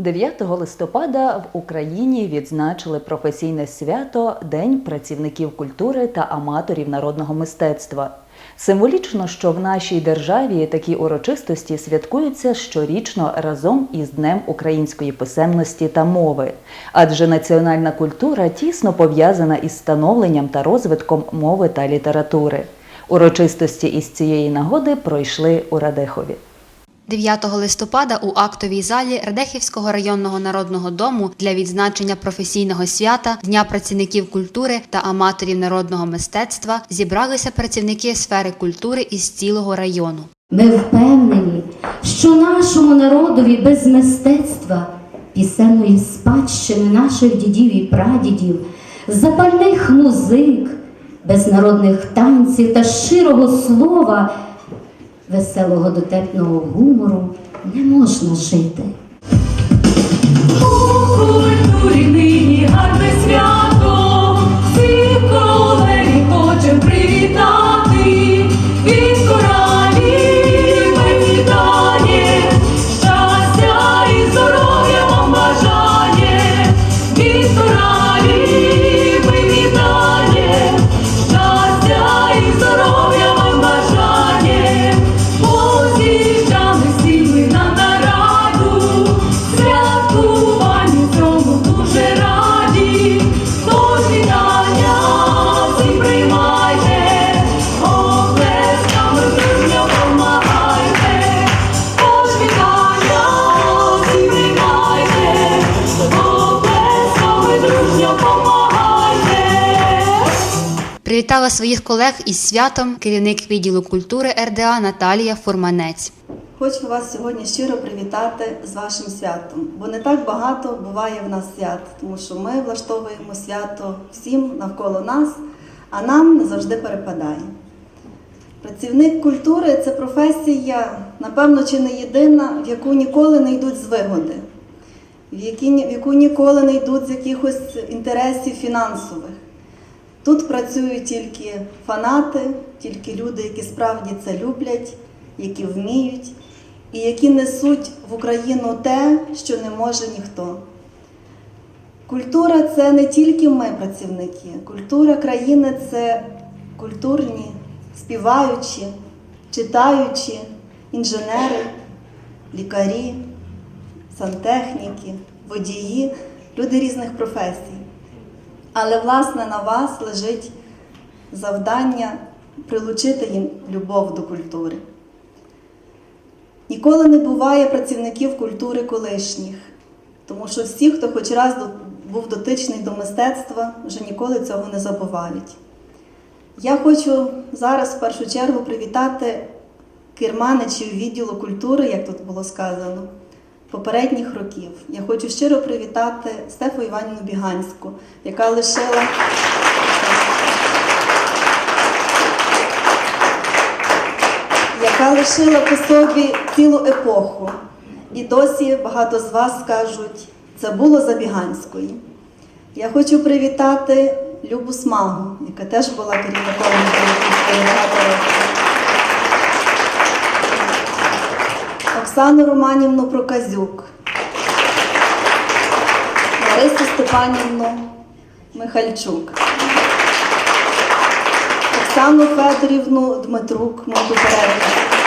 9 листопада в Україні відзначили професійне свято День працівників культури та аматорів народного мистецтва. Символічно, що в нашій державі такі урочистості святкуються щорічно разом із Днем української писемності та мови, адже національна культура тісно пов'язана із становленням та розвитком мови та літератури. Урочистості із цієї нагоди пройшли у Радехові. 9 листопада у актовій залі Радехівського районного народного дому для відзначення професійного свята Дня працівників культури та аматорів народного мистецтва зібралися працівники сфери культури із цілого району. Ми впевнені, що нашому народові без мистецтва, пісенної спадщини наших дідів і прадідів, запальних музик, без народних танців та щирого слова, веселого дотепного гумору не можна жити. У культурі нині гарне свято, Привітала своїх колег із святом керівник відділу культури РДА Наталія Фурманець. Хочу вас сьогодні щиро привітати з вашим святом, бо не так багато буває в нас свят, тому що ми влаштовуємо свято всім навколо нас, а нам не завжди перепадає. Працівник культури це професія, напевно, чи не єдина, в яку ніколи не йдуть з вигоди, в яку ніколи не йдуть з якихось інтересів фінансових. Тут працюють тільки фанати, тільки люди, які справді це люблять, які вміють, і які несуть в Україну те, що не може ніхто. Культура це не тільки ми, працівники. Культура країни це культурні, співаючі, читаючі, інженери, лікарі, сантехніки, водії, люди різних професій. Але власне на вас лежить завдання прилучити їм любов до культури. Ніколи не буває працівників культури колишніх, тому що всі, хто хоч раз був дотичний до мистецтва, вже ніколи цього не забувають. Я хочу зараз в першу чергу привітати керманичів відділу культури, як тут було сказано, попередніх років. Я хочу щиро привітати Стефу Іванівну Біганську, яка лишила. яка лишила по собі цілу епоху. І досі багато з вас скажуть, це було за Біганської. Я хочу привітати Любу Смагу, яка теж була керівником багато років. Оксану Романівну Проказюк, Ларису Степанівну Михальчук, Оксану Федорівну Дмитрук, мою попередницю.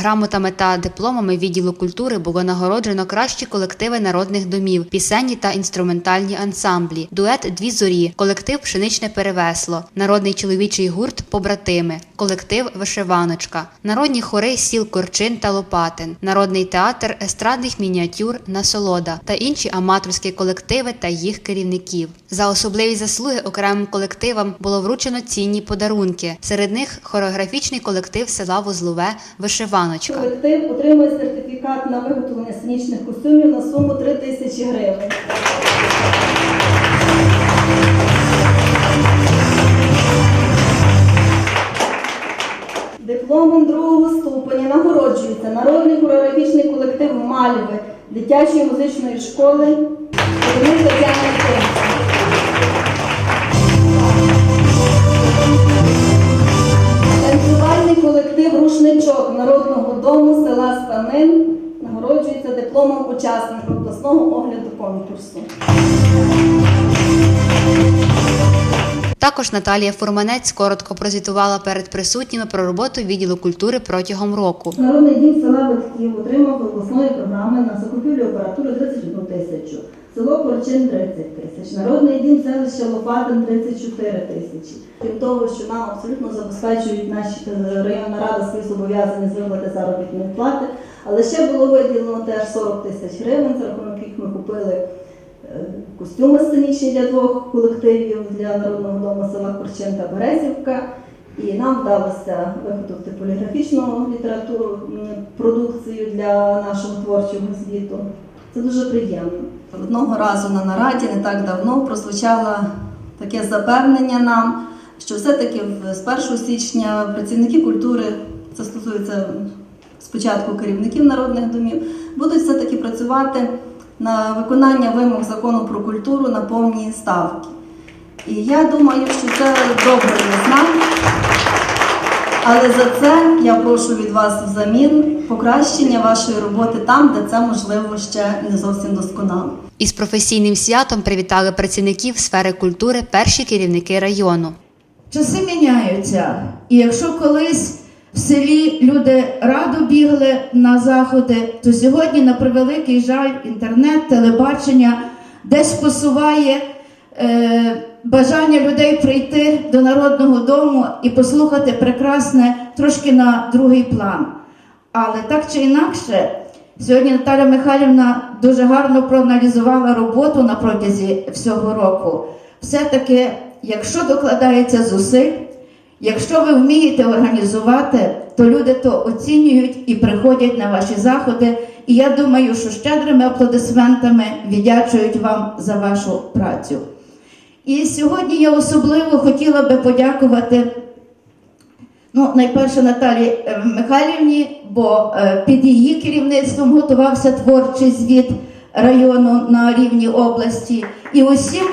Грамотами та дипломами відділу культури було нагороджено кращі колективи народних домів, пісенні та інструментальні ансамблі, дует Дві зорі, колектив Пшеничне перевесло, народний чоловічий гурт Побратими, колектив Вишиваночка, народні хори сіл Корчин та Лопатин, народний театр естрадних мініатюр Насолода та інші аматорські колективи та їх керівників. За особливі заслуги окремим колективам було вручено цінні подарунки. Серед них хореографічний колектив села Вузлове Вишиваночка. Колектив отримує сертифікат на виготовлення сценічних костюмів на суму 3 тисячі гривень. Дипломом другого ступеня нагороджується народний хореографічний колектив Мальви дитячої музичної школи Ірини Станин нагороджується дипломом учасника обласного огляду конкурсу. Також Наталія Фурманець коротко прозвітувала перед присутніми про роботу відділу культури протягом року. Народний дім села Батьків отримав обласної програми на закупівлю апаратури 31 тисячу, село Корчин 30 тисяч, народний дім селища Лопатин 34 тисячі. Крім того, що нам абсолютно забезпечують наші е, районна рада свої зобов'язання з виплати заробітної плати, але ще було виділено теж 40 тисяч гривень, за рахунок яких ми купили е, костюми сценічні для двох колективів для народного дому села Корчин та Березівка. І нам вдалося виготовити поліграфічну літературу продукцію для нашого творчого звіту. Це дуже приємно. Одного разу на нараді не так давно прозвучало таке запевнення нам, що все-таки з 1 січня працівники культури, це стосується спочатку керівників народних домів, будуть все-таки працювати на виконання вимог закону про культуру на повні ставки. І я думаю, що це добре знак. Але за це я прошу від вас взамін покращення вашої роботи там, де це можливо ще не зовсім досконало. Із професійним святом привітали працівників сфери культури перші керівники району. Часи міняються, і якщо колись в селі люди радо бігли на заходи, то сьогодні, на превеликий жаль, інтернет, телебачення десь посуває е, бажання людей прийти до народного дому і послухати прекрасне трошки на другий план. Але так чи інакше, сьогодні Наталя Михайлівна дуже гарно проаналізувала роботу на протязі всього року. Все-таки, якщо докладається зусиль, якщо ви вмієте організувати, то люди то оцінюють і приходять на ваші заходи. І я думаю, що щедрими аплодисментами віддячують вам за вашу працю. І сьогодні я особливо хотіла би подякувати Ну, найперше Наталі е, Михайлівні, бо е, під її керівництвом готувався творчий звіт району на рівні області. І усім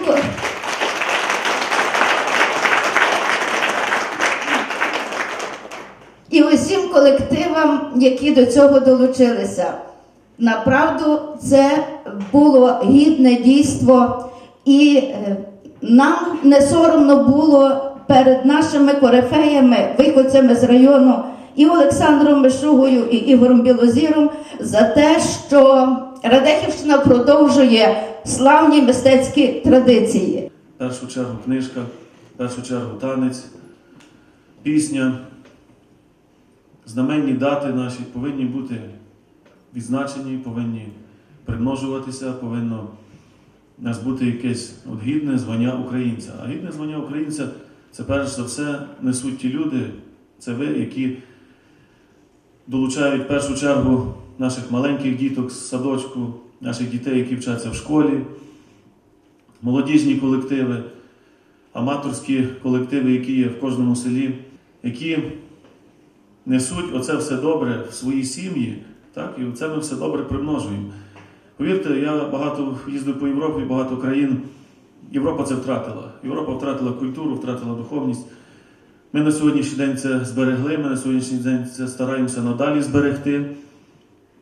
і усім колективам, які до цього долучилися. Направду це було гідне дійство, і е, нам не соромно було перед нашими корифеями, виходцями з району, і Олександром Мишугою, і Ігорем Білозіром за те, що Радехівщина продовжує славні мистецькі традиції. В першу чергу книжка, в першу чергу танець, пісня. Знаменні дати наші повинні бути відзначені, повинні примножуватися, повинно у нас бути якесь от гідне звання українця. А гідне звання українця це перш за все несуть ті люди, це ви, які долучають в першу чергу наших маленьких діток з садочку, наших дітей, які вчаться в школі, молодіжні колективи, аматорські колективи, які є в кожному селі, які несуть оце все добре в свої сім'ї, так, і це ми все добре примножуємо. Повірте, я багато їздив по Європі, багато країн. Європа це втратила. Європа втратила культуру, втратила духовність. Ми на сьогоднішній день це зберегли, ми на сьогоднішній день це стараємося надалі зберегти.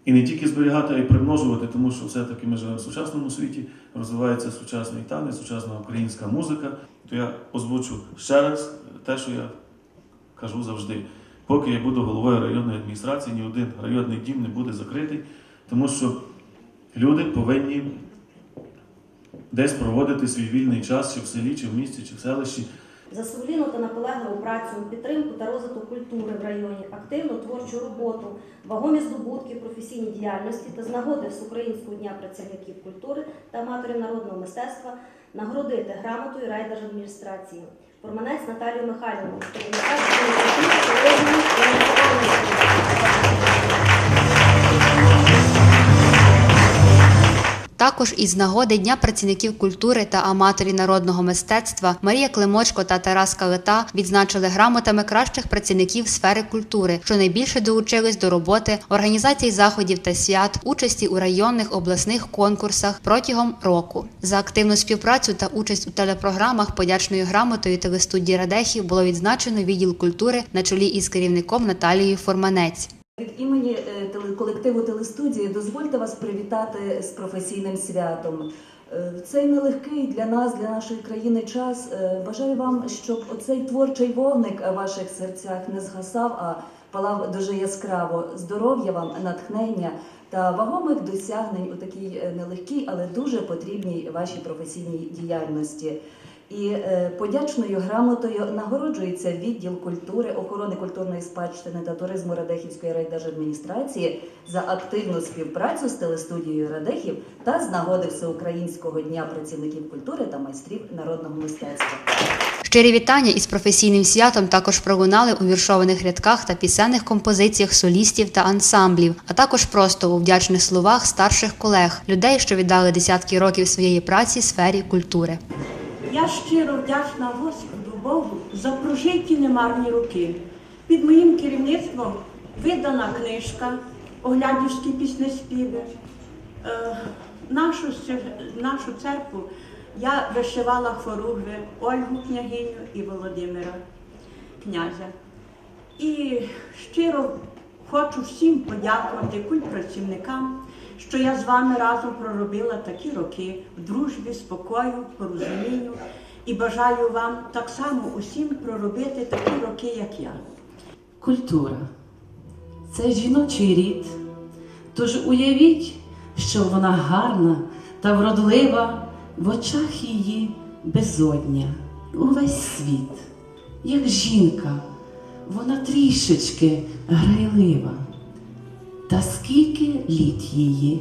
І не тільки зберігати, а й примножувати, тому що все-таки ми живемо в сучасному світі, розвивається сучасний танець, сучасна українська музика. То я озвучу ще раз те, що я кажу завжди. Поки я буду головою районної адміністрації, ні один районний дім не буде закритий, тому що люди повинні десь проводити свій вільний час, чи в селі, чи в місті, чи в селищі. За сумлінну та наполегливу працю, підтримку та розвиток культури в районі, активну творчу роботу, вагомі здобутки професійній діяльності та з нагоди Всеукраїнського дня працівників культури та аматорів народного мистецтва нагородити грамотою райдержадміністрації. Форманець Наталію Михайлівну, керівника Також із нагоди Дня працівників культури та аматорів народного мистецтва Марія Климочко та Тарас Калита відзначили грамотами кращих працівників сфери культури, що найбільше долучились до роботи організації заходів та свят, участі у районних обласних конкурсах протягом року. За активну співпрацю та участь у телепрограмах подячною грамотою телестудії Радехів було відзначено відділ культури на чолі із керівником Наталією Форманець. Від імені е, колективу телестудії дозвольте вас привітати з професійним святом. Е, В цей нелегкий для нас, для нашої країни час. е, Бажаю вам, щоб оцей творчий вогник в ваших серцях не згасав, а палав дуже яскраво. Здоров'я вам, натхнення та вагомих досягнень у такій е, нелегкій, але дуже потрібній вашій професійній діяльності. І е, подячною грамотою нагороджується відділ культури, охорони культурної спадщини та туризму Радехівської райдержадміністрації за активну співпрацю з телестудією Радехів та з нагоди Всеукраїнського дня працівників культури та майстрів народного мистецтва. Щирі вітання із професійним святом також пролунали у віршованих рядках та пісенних композиціях солістів та ансамблів, а також просто у вдячних словах старших колег, людей, що віддали десятки років своєї праці сфері культури. Я щиро вдячна Господу Богу за прожиті немарні роки. Під моїм керівництвом видана книжка Оглядівські піснеспіви. Е, нашу, нашу церкву я вишивала хоругви Ольгу княгиню і Володимира князя. І щиро хочу всім подякувати культпрацівникам, що я з вами разом проробила такі роки в дружбі, спокою, порозумінню і бажаю вам так само усім проробити такі роки, як я. Культура це жіночий рід. Тож уявіть, що вона гарна та вродлива, в очах її безодня, увесь світ, як жінка, вона трішечки грайлива. Та скільки літ її,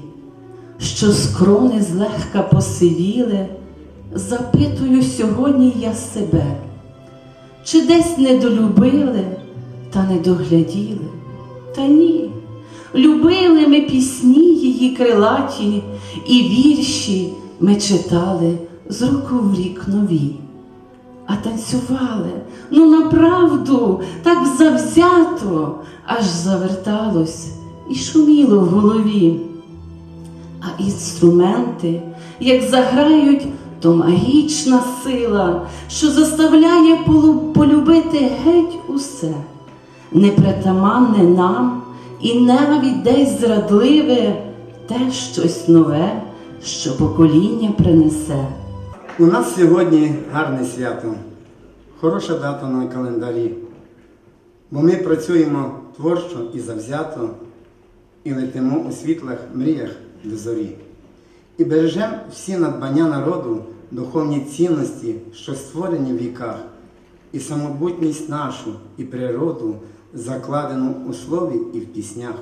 що скрони злегка посивіли, запитую сьогодні я себе, чи десь недолюбили та не догляділи? Та ні. Любили ми пісні її крилаті, і вірші ми читали з року в рік нові. А танцювали, ну направду, так завзято, аж заверталось і шуміло в голові. А інструменти, як заграють, то магічна сила, що заставляє полюбити геть усе, непритаманне нам і навіть десь зрадливе, те щось нове, що покоління принесе. У нас сьогодні гарне свято, хороша дата на календарі, бо ми працюємо творчо і завзято, і летимо у світлих мріях до зорі. І бережемо всі надбання народу, духовні цінності, що створені в віках, і самобутність нашу, і природу, закладену у слові і в піснях,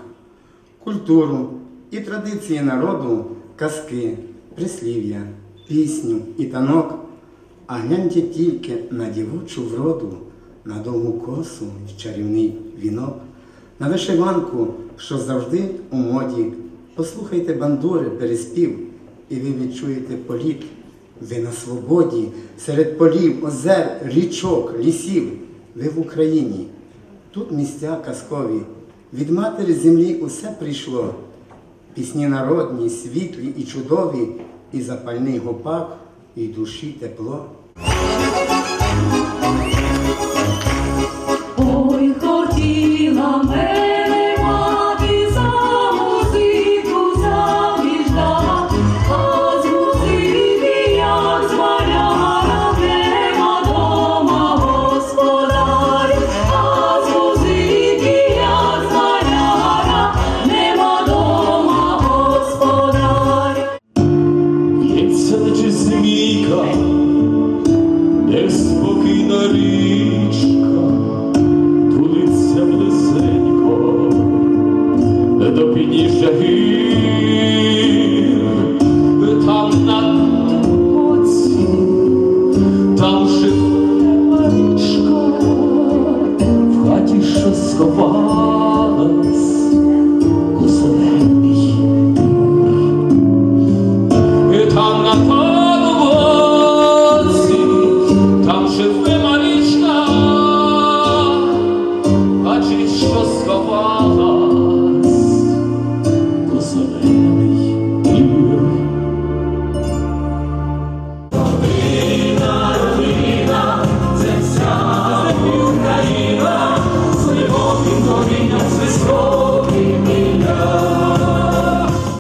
культуру і традиції народу, казки, прислів'я, пісню і танок. А гляньте тільки на дівочу вроду, на довгу косу й чарівний вінок, на вишиванку, що завжди у моді. Послухайте бандури, переспів, і ви відчуєте політ. Ви на свободі, серед полів, озер, річок, лісів. Ви в Україні. Тут місця казкові. Від матері землі усе прийшло. Пісні народні, світлі і чудові, і запальний гопак, і душі тепло. Ой, хотіла мене лінійка, де спокійна річка, тулиться близенько, до підніжжя гір, там на боці, там живе річка, в хаті що сховалась. Там на